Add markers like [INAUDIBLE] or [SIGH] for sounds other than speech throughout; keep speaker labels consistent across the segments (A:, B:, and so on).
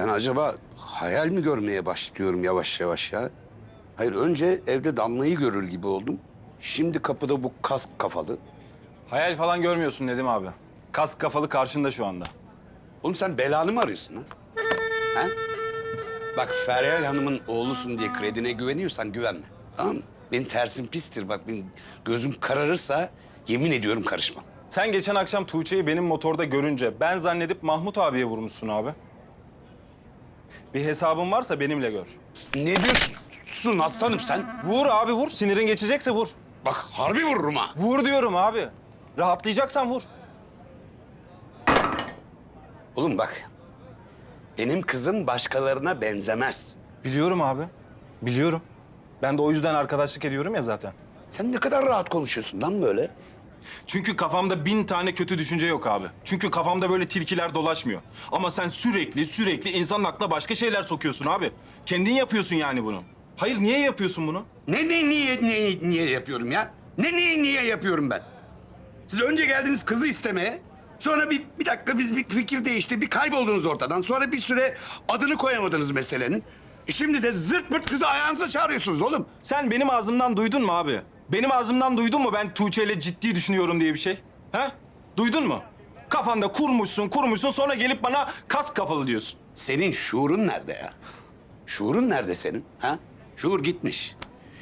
A: acaba hayal mi görmeye başlıyorum yavaş yavaş ya? Hayır önce evde Damla'yı görür gibi oldum. Şimdi kapıda bu kask kafalı.
B: Hayal falan görmüyorsun Nedim abi. Kask kafalı karşında şu anda.
A: Oğlum sen belanı mı arıyorsun ha? ha? Bak Feryal Hanım'ın oğlusun diye kredine güveniyorsan güvenme. Tamam mı? Benim tersim pistir bak benim gözüm kararırsa yemin ediyorum karışmam.
B: Sen geçen akşam Tuğçe'yi benim motorda görünce ben zannedip Mahmut abiye vurmuşsun abi. Bir hesabın varsa benimle gör.
A: Ne diyorsun aslanım sen?
B: Vur abi vur. Sinirin geçecekse vur.
A: Bak harbi vururum ha.
B: Vur diyorum abi. Rahatlayacaksan vur.
A: Oğlum bak benim kızım başkalarına benzemez.
B: Biliyorum abi. Biliyorum. Ben de o yüzden arkadaşlık ediyorum ya zaten.
A: Sen ne kadar rahat konuşuyorsun lan böyle.
B: Çünkü kafamda bin tane kötü düşünce yok abi. Çünkü kafamda böyle tilkiler dolaşmıyor. Ama sen sürekli sürekli insanın aklına başka şeyler sokuyorsun abi. Kendin yapıyorsun yani bunu. Hayır niye yapıyorsun bunu?
A: Ne ne niye niye niye yapıyorum ya? Ne niye niye yapıyorum ben? Siz önce geldiniz kızı istemeye. Sonra bir, bir dakika biz bir fikir değişti. Bir kayboldunuz ortadan. Sonra bir süre adını koyamadınız meselenin. E şimdi de zırt pırt kızı ayağınıza çağırıyorsunuz oğlum.
B: Sen benim ağzımdan duydun mu abi? Benim ağzımdan duydun mu ben Tuğçe ile ciddi düşünüyorum diye bir şey? He? Duydun mu? Kafanda kurmuşsun, kurmuşsun sonra gelip bana kas kafalı diyorsun.
A: Senin şuurun nerede ya? Şuurun nerede senin? Ha? Şuur gitmiş.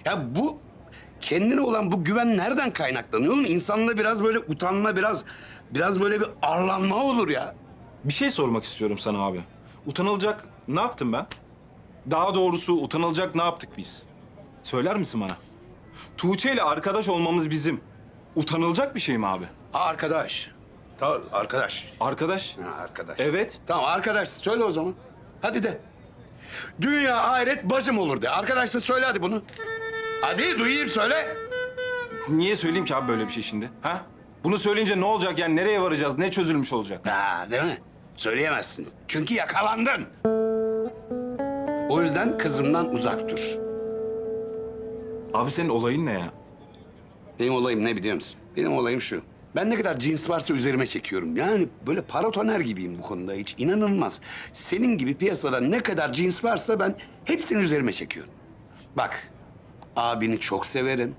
A: Ya bu kendine olan bu güven nereden kaynaklanıyor oğlum? İnsanda biraz böyle utanma, biraz biraz böyle bir arlanma olur ya.
B: Bir şey sormak istiyorum sana abi. Utanılacak ne yaptım ben? Daha doğrusu utanılacak ne yaptık biz? Söyler misin bana? Tuğçe ile arkadaş olmamız bizim. Utanılacak bir şey mi abi?
A: Ha, arkadaş. Tamam arkadaş.
B: Arkadaş.
A: Ha, arkadaş.
B: Evet.
A: Tamam arkadaş söyle o zaman. Hadi de. Dünya ahiret bacım olur de. Arkadaş da söyle hadi bunu. Hadi duyayım söyle.
B: Niye söyleyeyim ki abi böyle bir şey şimdi? Ha? Bunu söyleyince ne olacak yani nereye varacağız? Ne çözülmüş olacak?
A: Ha değil mi? Söyleyemezsin. Çünkü yakalandın. O yüzden kızımdan uzak dur.
B: Abi senin olayın ne ya?
A: Benim olayım ne biliyor musun? Benim olayım şu. Ben ne kadar cins varsa üzerime çekiyorum. Yani böyle paratoner gibiyim bu konuda hiç. inanılmaz. Senin gibi piyasada ne kadar cins varsa ben hepsini üzerime çekiyorum. Bak, abini çok severim.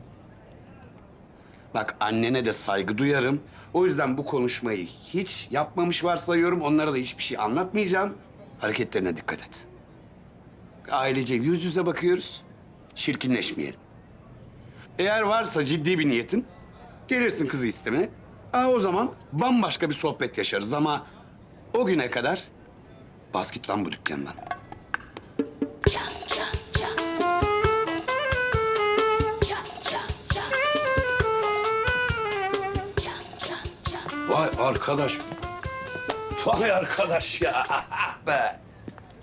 A: Bak annene de saygı duyarım. O yüzden bu konuşmayı hiç yapmamış varsayıyorum. Onlara da hiçbir şey anlatmayacağım. Hareketlerine dikkat et. Ailece yüz yüze bakıyoruz. Çirkinleşmeyelim. Eğer varsa ciddi bir niyetin, gelirsin kızı istemeye. Aa, o zaman bambaşka bir sohbet yaşarız ama o güne kadar bas git lan bu dükkandan. Vay arkadaş. Vay arkadaş ya. [LAUGHS] be.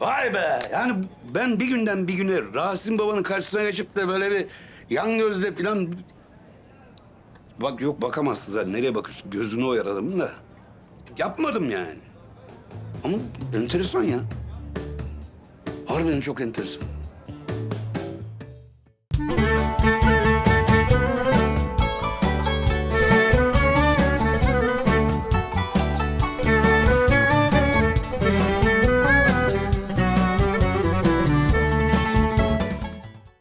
A: Vay be. Yani ben bir günden bir güne Rasim babanın karşısına geçip de böyle bir yan gözle falan... Bak yok bakamazsın zaten. Nereye bakıyorsun? Gözünü oyaladım da. Yapmadım yani. Ama enteresan ya. Harbiden çok enteresan.